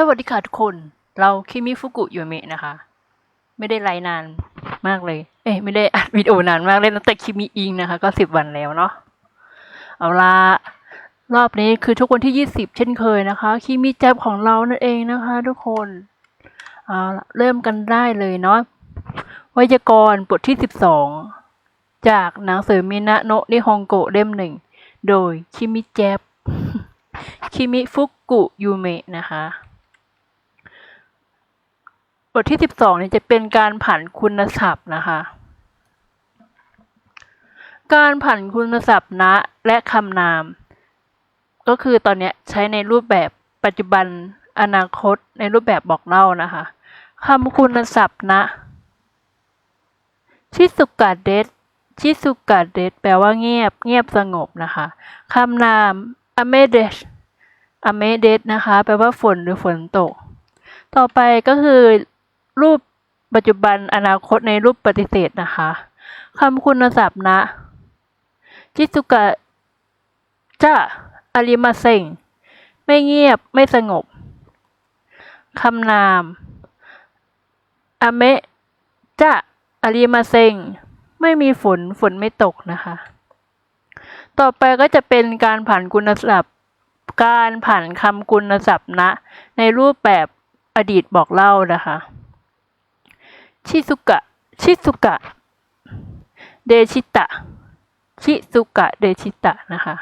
สวัสดีค่ะทุกคน เราคิมิฟุกุยูเมะนะคะ ไม่ได้ไลฟ์นานมากเลย เอ้ยไม่ได้อัดวิดีโอนานมากเลยตั้งแต่คิมิอิงนะคะ ก็สิบวันแล้วเนาะ เอาละรอบนี้คือทุกวันที่ยี่สิบเช่นเคยนะคะ คิมิแจ็บของเรานั่นเองนะคะ ทุกคน เอาละเริ่มกันได้เลยเนาะ ไวยากรณ์บทที่สิบสอง จากหนังสือมินะโนะนิฮงโกะเล่มหนึ่ง โดยคิมิแจ็บคิมิฟุกุยูเมะนะคะ ทที่สิบสองนี่จะเป็นการผันคุณศัพท์นะคะ การผันคุณศัพท์ณและคำนาม ก็คือตอนนี้ใช้ในรูปแบบปัจจุบันอนาคตในรูปแบบบอกเล่านะคะคำคุณศัพท์ณชิสุกะเดสชิสุกะเดสแปลว่าเงียบ เงียบสงบนะคะคำนามอเมเดสอเมเดสนะคะ แปลว่าฝนหรือฝนตก ต่อไปก็คือ รูปปัจจุบันอนาคตในรูปปฏิเสธนะคะคำคุณศัพท์นะ จิสุกะจะอาริมาเซงไม่เงียบไม่สงบคำนามอเมะจะอาริมาเซงไม่มีฝนฝนไม่ตกนะคะ ต่อไปก็จะเป็นการผันคุณศัพท์ การผันคำคุณศัพท์นะ ในรูปแบบอดีตบอกเล่านะคะ ชิซุกะ ชิซุกะ เดชิตะ ชิซุกะ เดชิตะนะคะ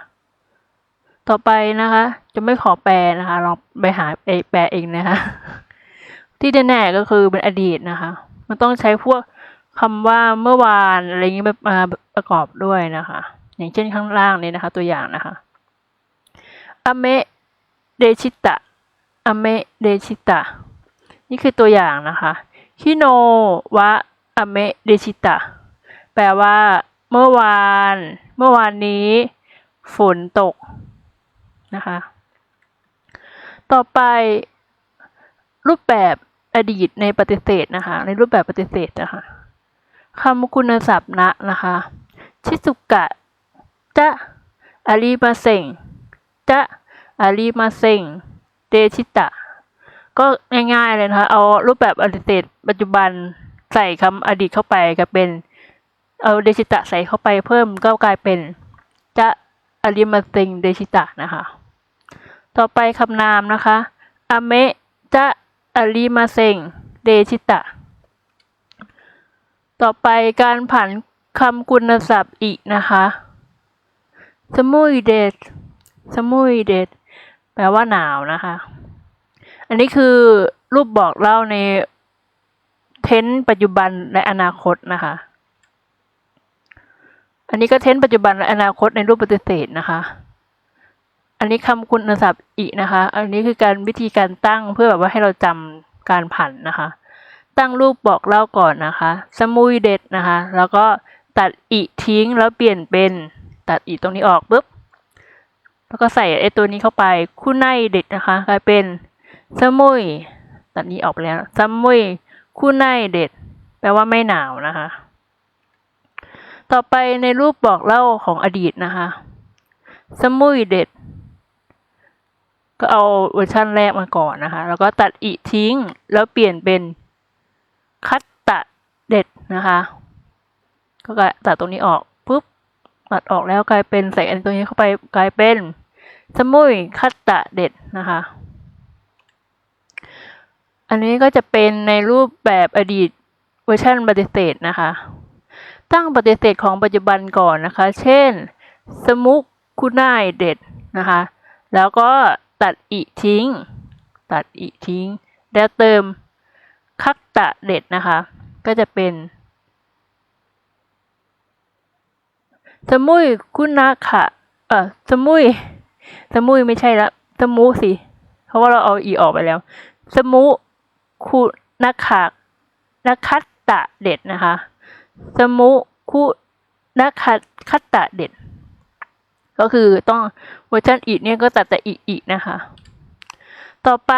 ต่อไปนะคะ จะไม่ขอแปลนะคะลองไปหาแปลเองนะคะ ที่แน่ๆก็คือเป็นอดีตนะคะ มันต้องใช้พวกคำว่าเมื่อวานอะไรอย่างนี้มาประกอบด้วยนะคะ อย่างเช่นข้างล่างนี้นะคะ ตัวอย่างนะคะอเมเดชิตะอเมเดชิตะนี่คือตัวอย่างนะคะ ฮิโนวะอเมเดชิตะ แปลว่า เมื่อวาน เมื่อวานนี้ ฝนตก นะคะ ต่อไป รูปแบบอดีตในปฏิเสธนะคะ ในรูปแบบปฏิเสธนะคะคำคุณศัพท์นะนะคะ ชิสุกะจะอาริมาเซงจะอาริมาเซงเดชิตะ ก็ง่ายๆเลยนะคะเอารูปแบบอดีตปัจจุบันใส่คำอดีตเข้าไปก็เป็น เอาเดชิตะใส่เข้าไปเพิ่มก็กลายเป็นจะอริมาเซงเดชิตะนะคะ ต่อไปคำนามนะคะอเมจะอริมาเซงเดชิตะ ต่อไปการผันคำคุณศัพท์อีกนะคะสมุยเดดสมุยเดดแปลว่าหนาวนะคะ อันนี้คือรูปบอกเล่าในเทนปัจจุบันและอนาคตนะคะ อันนี้ก็เทนปัจจุบันและอนาคตในรูปปฏิเสธนะคะ อันนี้คำคุณศัพท์อีกนะคะ อันนี้คือการวิธีการตั้งเพื่อแบบว่าให้เราจำการผันนะคะ ตั้งรูปบอกเล่าก่อนนะคะ สมุยเด็ดนะคะ แล้วก็ตัดอีทิ้งแล้วเปลี่ยนเป็นตัดอีตรงนี้ออกปุ๊บ แล้วก็ใส่ไอ้ตัวนี้เข้าไป คู่ในเด็ดนะคะ กลายเป็น สมุยตัดนี้ออกไปแล้วสมุยคู่ในเด็ด แปลว่าไม่หนาวนะคะ ต่อไปในรูปบอกเล่าของอดีตนะคะ สมุยเด็ด ก็เอาเวอร์ชันแรกมาก่อนนะคะ แล้วก็ตัดอีทิ้ง แล้วเปลี่ยนเป็นคัตตะเด็ดนะคะ ก็ตัดตรงนี้ออกปุ๊บตัดออกแล้วกลายเป็นใส่อันตัวนี้เข้าไปกลายเป็น สมุยคัตตะเด็ดนะคะ อันนี้ก็จะเป็นในรูปแบบอดีตเวอร์ชันปฏิเสธนะคะ ตั้งปฏิเสธของปัจจุบันก่อนนะคะ เช่น สมุคุณายเด็ดนะคะ แล้วก็ตัดอีทิ้ง ตัดอีทิ้ง แล้วเติมคัตตะเด็ดนะคะ ก็จะเป็น สมุยคุณาคะเออสมุย สมุยไม่ใช่ละ สมุสิ เพราะว่าเราเอาอีออกไปแล้ว สมุ คุนักขานักคัตตะเด็ดนะคะ สมุคุนักคัตตะเด็ด ก็คือต้องเวอร์ชันอีเนี่ยก็ตัดแต่อีอีนะคะ ต่อไป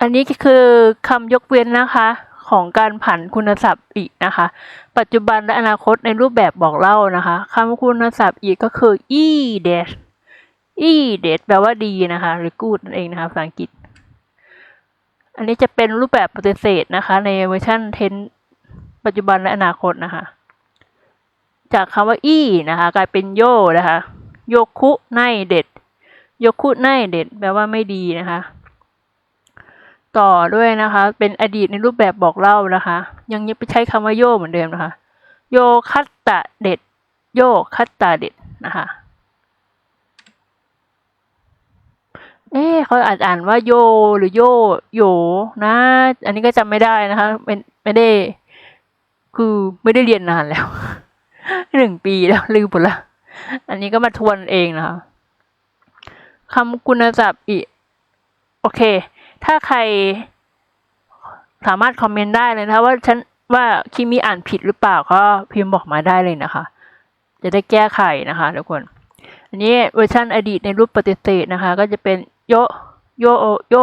อันนี้คือคำยกเว้นนะคะของการผันคุณศัพท์อีกนะคะ ปัจจุบันและอนาคตในรูปแบบบอกเล่านะคะคำคุณศัพท์อีกก็คือ e dash อีเดดแปลว่าดีนะคะ หรือ good นั่นเองนะคะภาษาอังกฤษ อันนี้จะเป็นรูปแบบปฏิเสธนะคะ ในเวอร์ชันเทนปัจจุบันและอนาคตนะคะ จากคำว่าอี้นะคะ กลายเป็นโยนะคะ โยคุไนเด็ด โยคุไนเด็ดแปลว่าไม่ดีนะคะ ต่อด้วยนะคะ เป็นอดีตในรูปแบบบอกเล่านะคะ ยังยังไปใช้คำว่าโยเหมือนเดิมนะคะ โยคัตตะเด็ด โยคัตตะเด็ดนะคะ เอ๊เขาอาจอ่านว่าโยหรือโยโยนะ อันนี้ก็จำไม่ได้นะคะเป็นไม่ได้ คือไม่ได้เรียนนานแล้วหนึ่งปีแล้วลืมหมดละอันนี้ก็มาทวนเองนะคะคำคุณศัพท์อีโอเค ถ้าใคร สามารถคอมเมนต์ได้เลยนะคะว่าฉันว่าคิมีอ่านผิดหรือเปล่าก็พิมพ์บอกมาได้เลยนะคะ จะได้แก้ไขนะคะทุกคน อันนี้เวอร์ชันอดีตในรูปปฏิเสธนะคะ ก็จะเป็น โยโยโย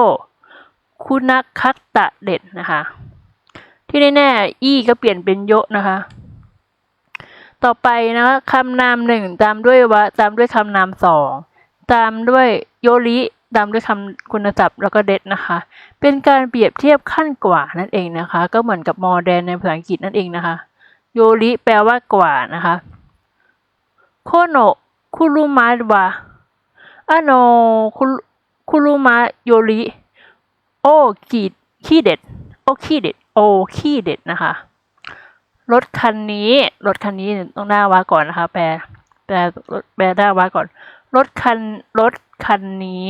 คุณคัตตะเด็ดนะคะ ที่แน่ๆอีก็เปลี่ยนเป็นโยนะคะ ต่อไปนะคะคำนามหนึ่งตามด้วยวะตามด้วยคำนามสองตามด้วยโยริตามด้วยคำคุณศัพท์แล้วก็เด็ดนะคะ เป็นการเปรียบเทียบขั้นกว่านั่นเองนะคะ ก็เหมือนกับมอแดนในภาษาอังกฤษนั่นเองนะคะ โยริแปลว่ากว่านะคะโคโนะคุรุมะวะอะโนคุ คุรุมะโยริโอกีขี้เด็ด โอขี้เด็ด โอขี้เด็ดนะคะ รถคันนี้ รถคันนี้ต้องหน้าวาก่อนนะคะ แปลแปลแปลหน้าวาก่อน รถคัน รถคันนี้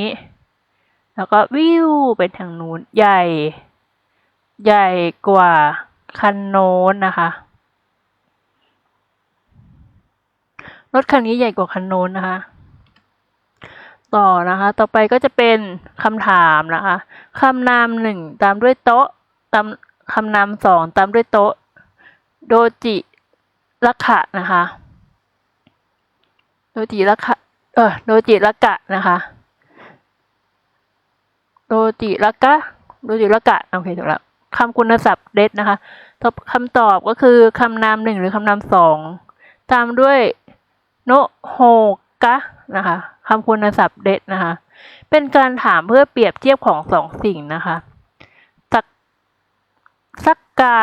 แล้วก็วิวไปทางนู้น ใหญ่ ใหญ่กว่าคันโน้นนะคะ รถคันนี้ใหญ่กว่าคันโน้นนะคะ ต่อนะคะ ต่อไปก็จะเป็นคำถามนะคะคำนามหนึ่งตามด้วยโต๊ะตามคำนามสองตามด้วยโต๊ะ โดจิลักขะนะคะ โดจิลักขะเออโดจิลักะนะคะโดจิลักะโดจิลักกะโอเคถูกแล้วคำคุณศัพท์เด็ดนะคะตอบคำตอบก็คือคำนามหนึ่งหรือคำนามสองตามด้วยโนโฮกะ นะคะคำคุณศัพท์เด็ดนะคะ เป็นการถามเพื่อเปรียบเทียบของสองสิ่งนะคะสักสักกา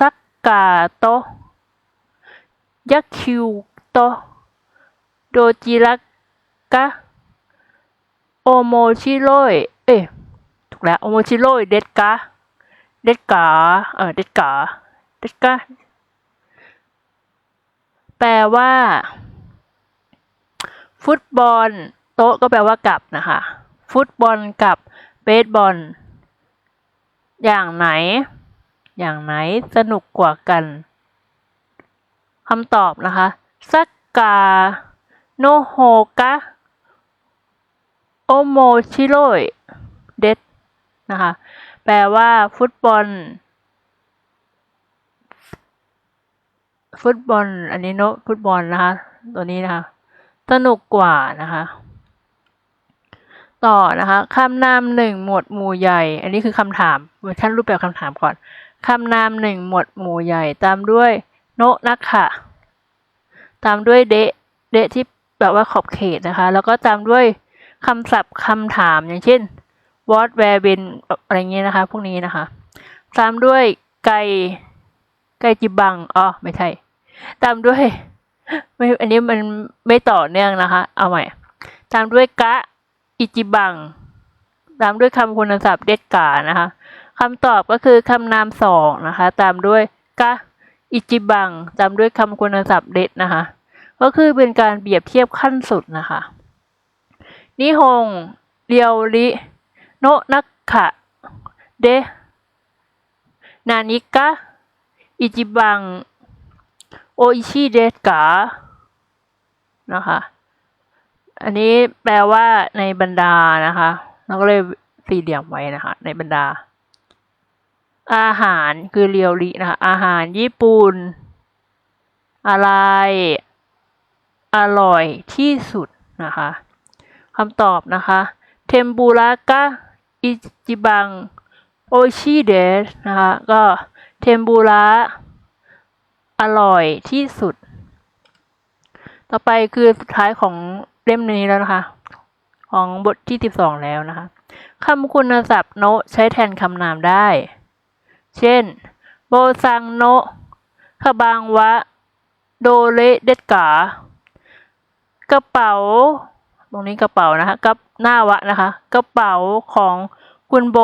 สักกาโตะยักคิวโตะโดจิรักกะโอโมชิโรยเอ้ยถูกแล้วโอโมชิโรยเด็ดกะเด็ดกาเออเด็ดกาเด็ดกะแปลว่า ฟุตบอล โต๊ะก็แปลว่ากับนะคะ ฟุตบอลกับเบสบอล อย่างไหน อย่างไหนสนุกกว่ากันคำตอบนะคะซักกาโนโฮกะโอโมชิโรยเดดนะคะ แปลว่าฟุตบอล ฟุตบอล อันนี้โนฟุตบอลนะคะ ตัวนี้นะคะ สนุกกว่านะคะ ต่อนะคะคำนามหนึ่งหมวดหมู่ใหญ่ อันนี้คือคำถามเวอร์ชันรูปแบบคำถามก่อนคำนามหนึ่งหมวดหมู่ใหญ่ตามด้วยโนนักค่ะตามด้วยเดะเดะที่แบบว่าขอบเขตนะคะ แล้วก็ตามด้วยคำศัพท์คำถามอย่างเช่น what where when อะไรเงี้ยนะคะ พวกนี้นะคะ ตามด้วยไกไกจิบังอ๋อไม่ใช่ ตามด้วย ไม่อันนี้มันไม่ต่อเนื่องนะคะ เอาใหม่ ตามด้วยกะ อิจิบัง ตามด้วยคำคุณศัพท์เด็ดกานะคะคำตอบก็คือคำนามสองนะคะ ตามด้วยกะ อิจิบัง ตามด้วยคำคุณศัพท์เด็ดนะคะ ก็คือเป็นการเปรียบเทียบขั้นสุดนะคะ นิฮงเรียวริโนนักขะ เด นานิกะ อิจิบัง โออิชิเดสกานะคะ อันนี้แปลว่าในบรรดานะคะ เราก็เลยสี่เหลี่ยมไว้นะคะ ในบรรดา อาหารคือเรียวรินะคะ อาหารญี่ปุ่น อะไร อร่อยที่สุดนะคะคำตอบนะคะ เทมปุระกะอิจิบัง โอชิเดสนะคะ ก็เทมปุระ อร่อยที่สุด ต่อไปคือสุดท้ายของเล่มนี้แล้วนะคะ ของบทที่12แล้วนะคะคำคุณศัพท์โนใช้แทนคำนามได้ เช่น โบซังโนะคบางวะ โดเรเดดกากระเป๋า ตรงนี้กระเป๋านะคะกับหน้าวะนะคะ กระเป๋าของคุณโบ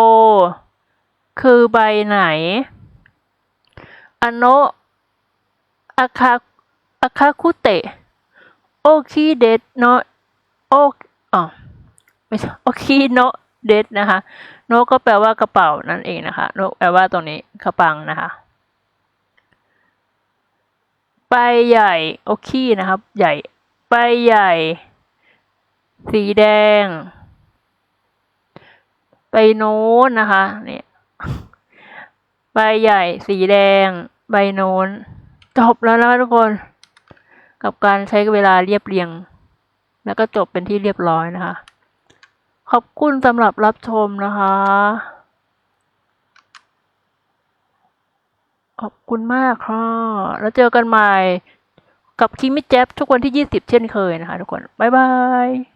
คือใบไหน อโน อาคาอาคาคุเตะโอคิเดดโนะโออ๋อไม่ใช่โอคิโนะเดดนะคะโนะก็แปลว่ากระเป๋านั่นเองนะคะโนะแปลว่าตรงนี้กระปังนะคะใบใหญ่โอคีนะครับ ใหญ่ใบใหญ่ สีแดงใบโน้นนะคะเนี่ยใบใหญ่สีแดง ใบโน้น จบแล้วนะทุกคน กับการใช้เวลาเรียบเรียง แล้วก็จบเป็นที่เรียบร้อยนะคะ ขอบคุณสำหรับรับชมนะคะ ขอบคุณมากค่ะ แล้วเจอกันใหม่กับคิมิแจ๊บทุกวันที่ 20 เช่นเคยนะคะทุกคน บ๊ายบาย